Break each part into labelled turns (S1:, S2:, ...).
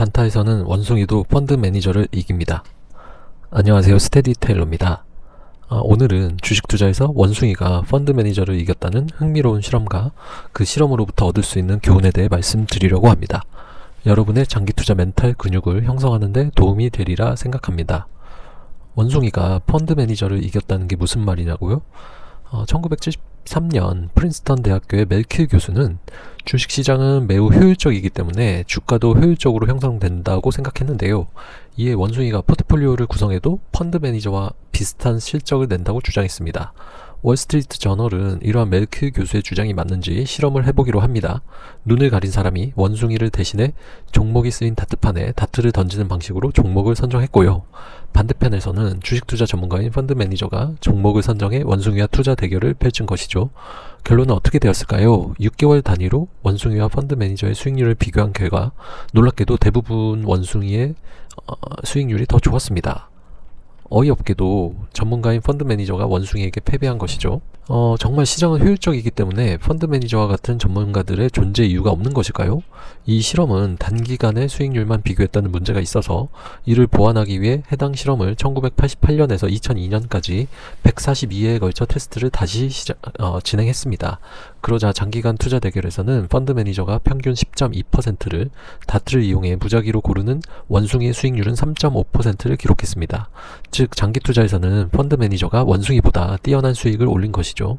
S1: 단타에서는 원숭이도 펀드 매니저를 이깁니다. 안녕하세요. 스테디테일러입니다. 아, 오늘은 주식 투자에서 원숭이가 펀드 매니저를 이겼다는 흥미로운 실험과 그 실험으로부터 얻을 수 있는 교훈에 대해 말씀드리려고 합니다. 여러분의 장기 투자 멘탈 근육을 형성하는 데 도움이 되리라 생각합니다. 원숭이가 펀드 매니저를 이겼다는 게 무슨 말이냐고요? 어, 1973년 프린스턴 대학교의 멜킬 교수는 주식시장은 매우 효율적이기 때문에 주가도 효율적으로 형성된다고 생각했는데요. 이에 원숭이가 포트폴리오를 구성해도 펀드 매니저와 비슷한 실적을 낸다고 주장했습니다. 월스트리트 저널은 이러한 멜킬 교수의 주장이 맞는지 실험을 해보기로 합니다. 눈을 가린 사람이 원숭이를 대신해 종목이 쓰인 다트판에 다트를 던지는 방식으로 종목을 선정했고요. 반대편에서는 주식 투자 전문가인 펀드 매니저가 종목을 선정해 원숭이와 투자 대결을 펼친 것이죠. 결론은 어떻게 되었을까요? 6개월 단위로 원숭이와 펀드 매니저의 수익률을 비교한 결과 놀랍게도 대부분 원숭이의 어, 수익률이 더 좋았습니다. 어이없게도 전문가인 펀드 매니저가 원숭이에게 패배한 것이죠. 어, 정말 시장은 효율적이기 때문에 펀드 매니저와 같은 전문가들의 존재 이유가 없는 것일까요? 이 실험은 단기간의 수익률만 비교했다는 문제가 있어서 이를 보완하기 위해 해당 실험을 1988년에서 2002년까지 142회에 걸쳐 테스트를 다시 시작, 어, 진행했습니다. 그러자 장기간 투자 대결에서는 펀드 매니저가 평균 10.2%를 다트를 이용해 무작위로 고르는 원숭이의 수익률은 3.5%를 기록했습니다. 즉 장기 투자에서는 펀드 매니저가 원숭이보다 뛰어난 수익을 올린 것이죠.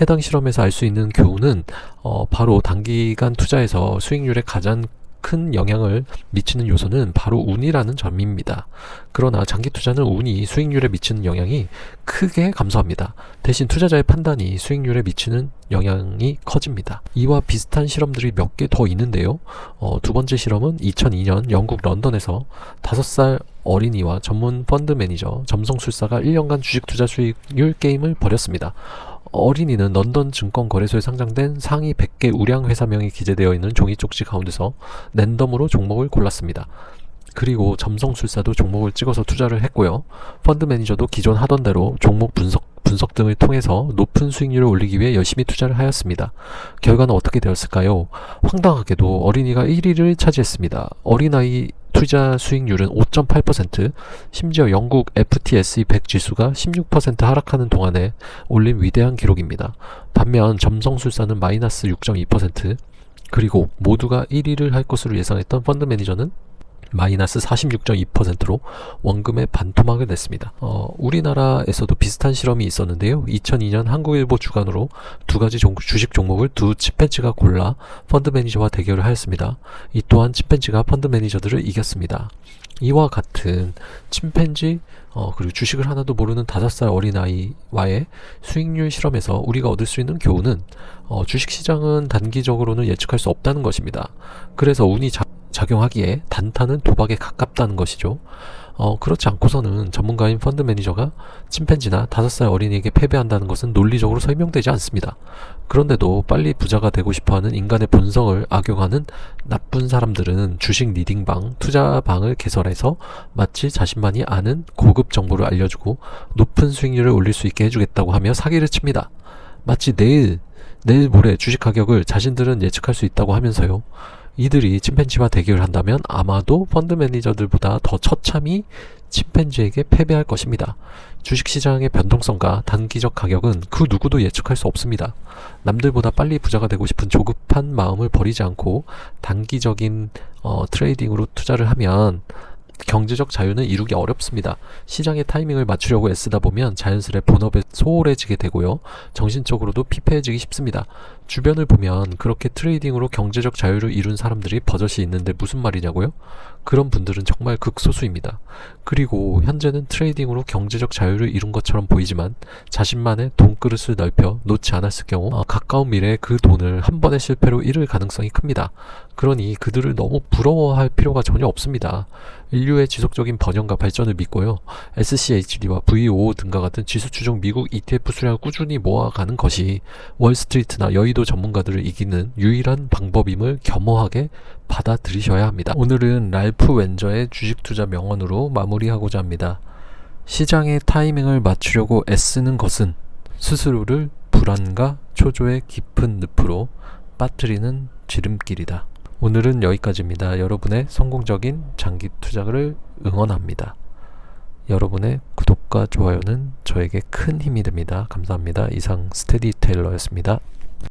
S1: 해당 실험에서 알 수 있는 교훈은 어, 바로 단기간 투자에서 수익률에 가장 큰 영향을 미치는 요소는 바로 운이라는 점입니다. 그러나 장기 투자는 운이 수익률에 미치는 영향이 크게 감소합니다. 대신 투자자의 판단이 수익률에 미치는 영향이 커집니다. 이와 비슷한 실험들이 몇 개 더 있는데요. 어, 두 번째 실험은 2002년 영국 런던에서 5살 어린이와 전문 펀드 매니저 점성술사가 1년간 주식 투자 수익률 게임을 벌였습니다. 어린이는 런던 증권 거래소에 상장된 상위 100개 우량 회사명이 기재되어 있는 종이 쪽지 가운데서 랜덤으로 종목을 골랐습니다. 그리고 점성술사도 종목을 찍어서 투자를 했고요. 펀드 매니저도 기존 하던 대로 종목 분석 분석 등을 통해서 높은 수익률을 올리기 위해 열심히 투자를 하였습니다. 결과는 어떻게 되었을까요? 황당하게도 어린이가 1위를 차지했습니다. 어린아이 투자 수익률은 5.8%, 심지어 영국 FTSE 100 지수가 16% 하락하는 동안에 올린 위대한 기록입니다. 반면 점성술사는 마이너스 6.2%, 그리고 모두가 1위를 할 것으로 예상했던 펀드 매니저는 마이너스 46.2%로 원금의 반토막을 냈습니다. 어, 우리나라에서도 비슷한 실험이 있었는데요. 2002년 한국일보 주간으로 두 가지 종, 주식 종목을 두 침팬지가 골라 펀드 매니저와 대결을 하였습니다. 이 또한 침팬지가 펀드 매니저들을 이겼습니다. 이와 같은 침팬지 어, 그리고 주식을 하나도 모르는 다섯 살 어린아이와의 수익률 실험에서 우리가 얻을 수 있는 교훈은 어, 주식시장은 단기적으로는 예측할 수 없다는 것입니다. 그래서 운이 자, 작용하기에 단타는 도박에 가깝다는 것이죠. 어, 그렇지 않고서는 전문가인 펀드 매니저가 침팬지나 다섯 살 어린이에게 패배한다는 것은 논리적으로 설명되지 않습니다. 그런데도 빨리 부자가 되고 싶어 하는 인간의 본성을 악용하는 나쁜 사람들은 주식 리딩방, 투자방을 개설해서 마치 자신만이 아는 고급 정보를 알려주고 높은 수익률을 올릴 수 있게 해주겠다고 하며 사기를 칩니다. 마치 내일, 내일 모레 주식 가격을 자신들은 예측할 수 있다고 하면서요. 이들이 침팬지와 대결을 한다면 아마도 펀드 매니저들보다 더 처참히 침팬지에게 패배할 것입니다. 주식시장의 변동성과 단기적 가격은 그 누구도 예측할 수 없습니다. 남들보다 빨리 부자가 되고 싶은 조급한 마음을 버리지 않고 단기적인 어, 트레이딩으로 투자를 하면 경제적 자유는 이루기 어렵습니다. 시장의 타이밍을 맞추려고 애쓰다 보면 자연스레 본업에 소홀해지게 되고요. 정신적으로도 피폐해지기 쉽습니다. 주변을 보면 그렇게 트레이딩으로 경제적 자유를 이룬 사람들이 버젓이 있는데 무슨 말이냐고요? 그런 분들은 정말 극소수입니다. 그리고 현재는 트레이딩으로 경제적 자유를 이룬 것처럼 보이지만 자신만의 돈그릇을 넓혀 놓지 않았을 경우 어, 가까운 미래에 그 돈을 한 번의 실패로 잃을 가능성이 큽니다. 그러니 그들을 너무 부러워할 필요가 전혀 없습니다. 인류의 지속적인 번영과 발전을 믿고요. SCHD와 VO 등과 같은 지수 추종 미국 ETF 수량을 꾸준히 모아가는 것이 월스트리트나 여의 도 전문가들을 이기는 유일한 방법임을 겸허하게 받아들이셔야 합니다. 오늘은 랄프 웬저의 주식 투자 명언으로 마무리하고자 합니다. 시장의 타이밍을 맞추려고 애쓰는 것은 스스로를 불안과 초조의 깊은 늪으로 빠뜨리는 지름길이다. 오늘은 여기까지입니다. 여러분의 성공적인 장기 투자를 응원합니다. 여러분의 구독과 좋아요는 저에게 큰 힘이 됩니다. 감사합니다. 이상 스테디 테일러였습니다.